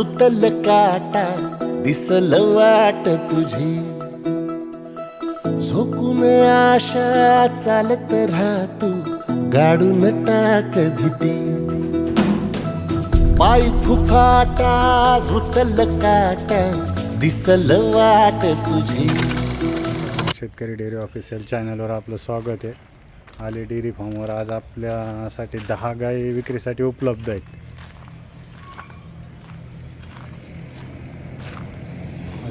रुतल काटा दिसल वाट तुझी. झोकून आशा चालत राहतू गाडून टाक भीती. पाय फुफाटा रुतल काटा दिसल वाट तुझी. शेतकरी डेअरी ऑफिशियल चॅनलवर आपलं स्वागत आहे. आले डेअरी फार्मवर. आज आपल्यासाठी दहा गाई विक्रीसाठी उपलब्ध आहेत.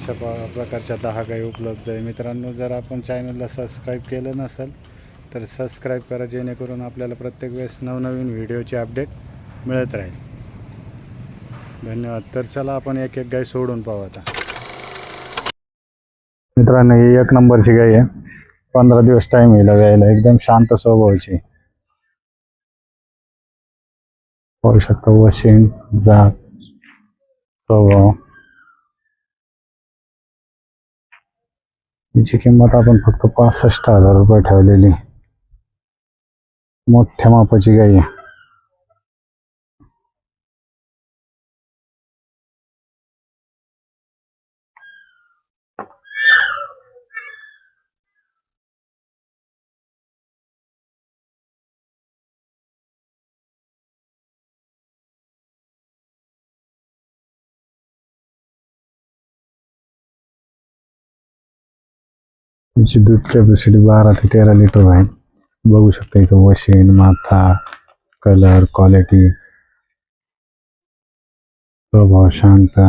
अशा प- प्रकारच्या दहा गायी उपलब्ध आहे. मित्रांनो जर आपण चॅनलला सबस्क्राईब केलं नसेल तर सबस्क्राईब करा जेणेकरून आपल्याला प्रत्येक वेळेस नवनवीन व्हिडिओची अपडेट मिळत राहील. धन्यवाद. तर चला आपण एक एक गाय सोडून पाहू आता. मित्रांनो ही एक नंबरची गाय आहे. पंधरा दिवस टाईम येईल गायला. एकदम शांत स्वभावाची. पाहू शकता वशिंग जात स्वभाव. याची किंमत आपण फक्त पासष्ट हजार रुपये ठेवलेली. मोठ्या मापाची गाय आहे. हिची दूध कॅपॅसिटी बारा ते तेरा लिटर आहे. बघू शकता इथं वशीन माथा कलर क्वालिटी स्वभाव शांत.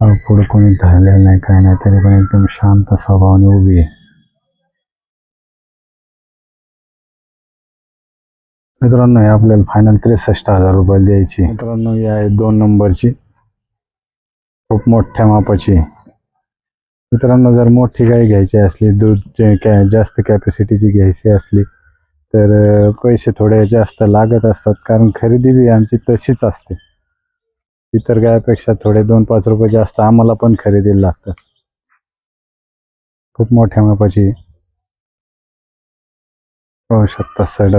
पुढे पुढं कोणी धरलेलं नाही काय नाही तरी पण एकदम शांत स्वभावाने उभी आहे. मित्रांनो हे आपल्याला फायनल त्रेसष्ट हजार रुपये द्यायची. मित्रांनो या आहे दोन नंबरची. खूप मोठ्या मापाची. मित्रांनो जर मोठी गाय घ्यायची असली दूध जे कॅ जास्त कॅपॅसिटीची घ्यायची असली तर पैसे थोडे जास्त लागत असतात. कारण खरेदी बी आमची तशीच असते. इतर गायापेक्षा थोडे दोन पाच रुपये जास्त आम्हाला पण खरेदीला लागतात. खूप मोठ्या मापाची. पाहू शकता सड.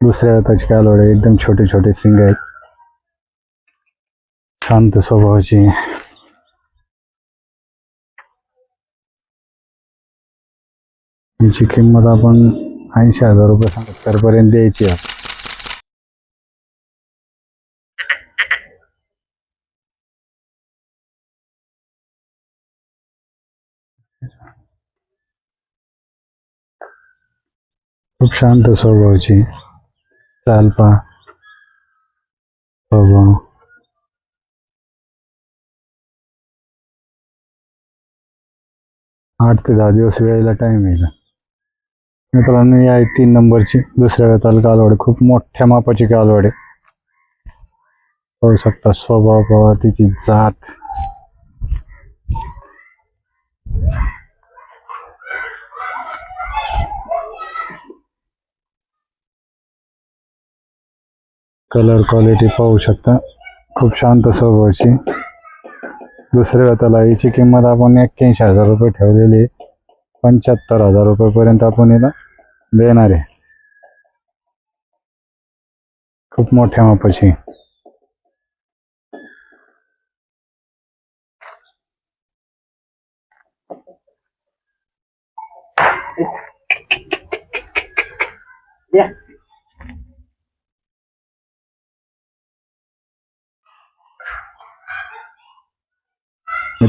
दुसऱ्या हाताची कालवडे एकदम छोटे छोटे सिंग आहेत. शांत स्वभावाची. यांची किंमत आपण ऐंशी हजार रुपये सत्तर पर्यंत द्यायची आहे. खूप शांत स्वभावाची. चालपा स्वभाव हो आठ ते दहा दिवस वेळेला टाइम येईल मित्रांनो या आहे तीन नंबरची दुसऱ्या वेताला कालवड खूप मोठ्या मापाची कालवड आहे. पाहू शकता स्वभाव तिची जात. कलर क्वालिटी पाहू शकता. खूप शांत स्वभावाची दुसऱ्या वेताला हिची किंमत आपण एक्क्याऐंशी हज़ार रुपये पंच्याहत्तर हज़ार रुपयेपर्यंत आपण हिला देणार आहे. खूप मोठ्या मापाची.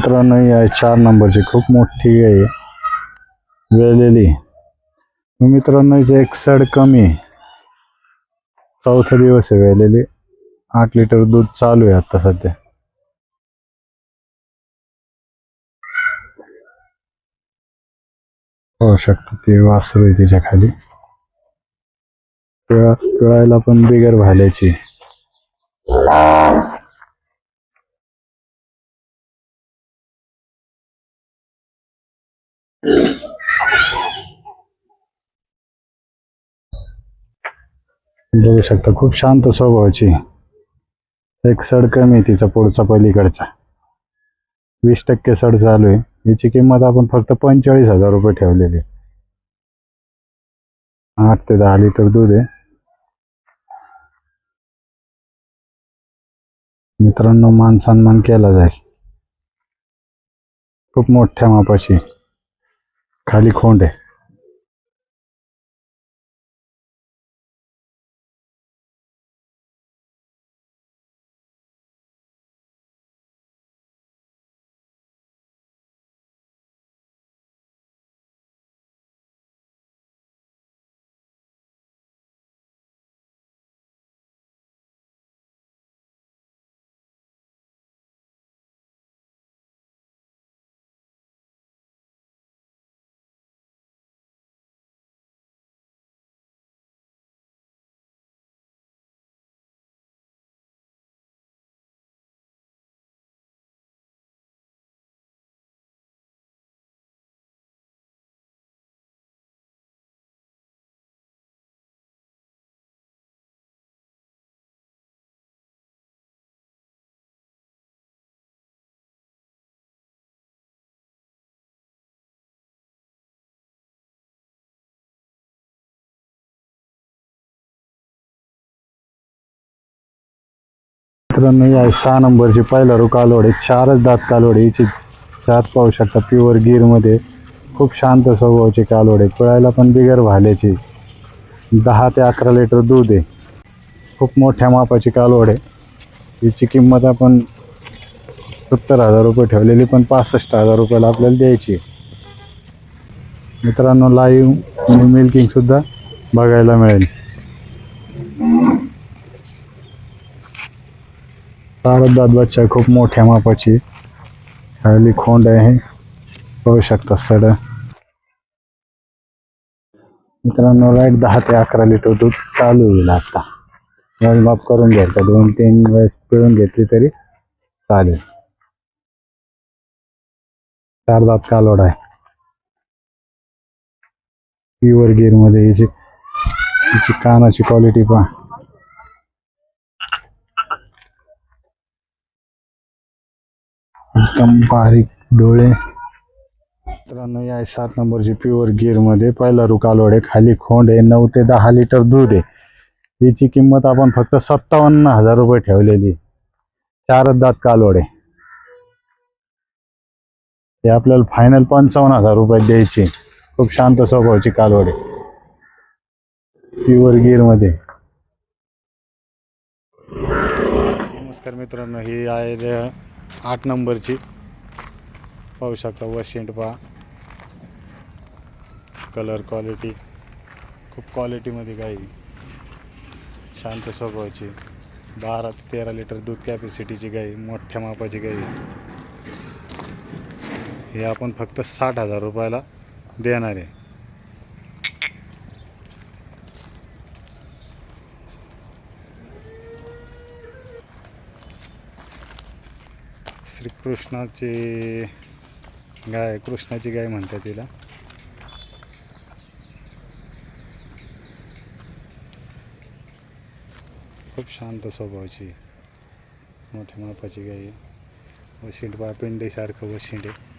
मित्रांनो या आहे चार नंबरची खूप मोठी गाय आहे. वेळलेली. मित्रांनो हिचे एक सड कमी. चौथा दिवस आहे वेळलेली. आठ लिटर दूध चालू आहे आता सध्या. पाहू शकतो ते वासरू आहे तिच्या खाली. पिळा पिळायला पण बिगर भाल्याची बघू शकता खूप शांत स्वभावाची एक सड कमी आहे तिचा पुढचा पलीकडचा. वीस टक्के सड चालू आहे. याची किंमत आपण फक्त पंचेचाळीस हजार रुपये ठेवलेली आठ ते दहा लिटर दूध आहे. मित्रांनो मान सन्मान केला जाईल. खूप मोठ्या मापाची खाली मित्रांनो या सहा नंबरची पहिला रू कालवड आहे. चारच दात कालवड आहे. हिची सात पाहू शकता प्युअर गिरमध्ये खूप शांत स्वभावाची कालवड आहे. पळायला पण बिगर भाल्याची दहा ते अकरा लिटर दूध आहे. खूप मोठ्या मापाची कालवड आहे. हिची किंमत आपण सत्तर हजार रुपये ठेवलेली पण पासष्ट हजार रुपयाला आपल्याला द्यायची मित्रांनो लाईव्ह आणि मिल्किंगसुद्धा बघायला मिळेल. दात बच्चा खूप मोठ्या मापाची खाली खोंड आहे. पाहू शकता सड मित्रांनो राईट दहा ते अकरा लिटर दूध चालू होईल आता. मोजमाप करून घ्यायचं. दोन तीन वेळेस पिळून घेतली तरी चालेल. चार दात कालोड आहे. प्युअर गिरमध्ये हिची हिची कानाची क्वालिटी पहा. एकदम बारीक डोळे. मित्रांनो या सात नंबरची प्युअर गिरमध्ये पहिला रू आहे खाली खोंड आहे नऊ ते दहा लिटर दूध आहे. याची किंमत आपण फक्त सत्तावन्न हजार रुपये ठेवलेली चारच दात कालवड आहे ते आपल्याला फायनल पंचावन्न हजार रुपये द्यायची. खूप शांत स्वभावाची कालवडे आहे प्युअर गिरमध्ये नमस्कार मित्रांनो ही आहे आठ नंबरची. पाहू शकता वशेंट पहा. कलर क्वालिटी खूप क्वालिटीमध्ये गाई. शांत स्वभावाची. बारा ते तेरा लिटर दूध कॅपॅसिटीची गाई मोठ्या मापाची गाई. हे आपण फक्त साठ हजार रुपयाला देणार आहे. श्रीकृष्णाची गाय कृष्णाची गाय म्हणतात तिला. खूप शांत स्वभावाची मोठ्या मापाची गाय आहे. वशिंड बा पिंडीसारखं वशिंड आहे.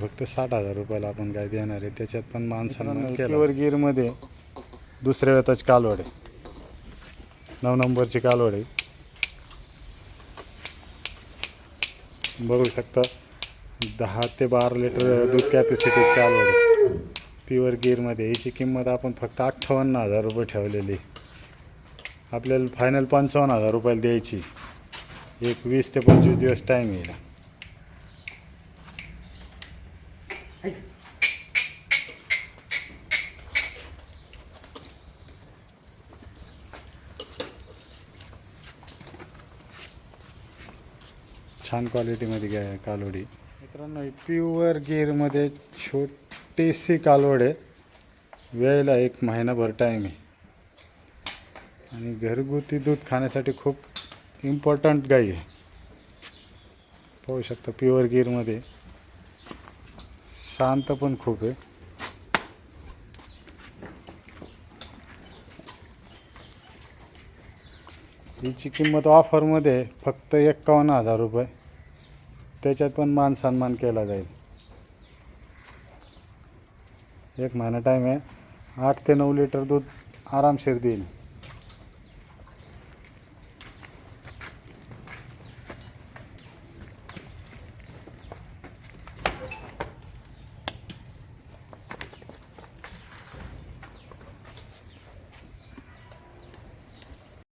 फक्त साठ हजार रुपयाला आपण गाय देणार आहे. त्याच्यात पण माणसांना गिरमध्ये दुसऱ्या वेताची कालवड आहे. नऊ नंबरची कालवड आहे. बघू शकता दहा ते बारा लिटर दूध कॅपॅसिटीज कालवड प्युअर गिरमध्ये याची किंमत आपण फक्त अठ्ठावन्न हजार रुपये ठेवलेली. आपल्याला फायनल पंचावन्न हजार रुपयाला द्यायची. एक वीस ते पंचवीस दिवस टाईम येईल. छान क्वालिटीमध्ये घ्या कालवडी मित्रांनो प्युअर गिअरमध्ये छोटीशी कालवड आहे वेळेला एक महिनाभर टाईम आहे. आणि घरगुती दूध खाण्यासाठी खूप इम्पॉर्टंट गाई आहे. पाहू शकता प्युअर गिअरमध्ये शांत पण खूप आहे. हिची किंमत ऑफरमध्ये फक्त एक्कावन्न हजार रुपये. त्याच्यात पण मान सन्मान केला जाईल. एक महिना टाईम आहे. आठ ते नऊ लिटर दूध आरामशीर देईल.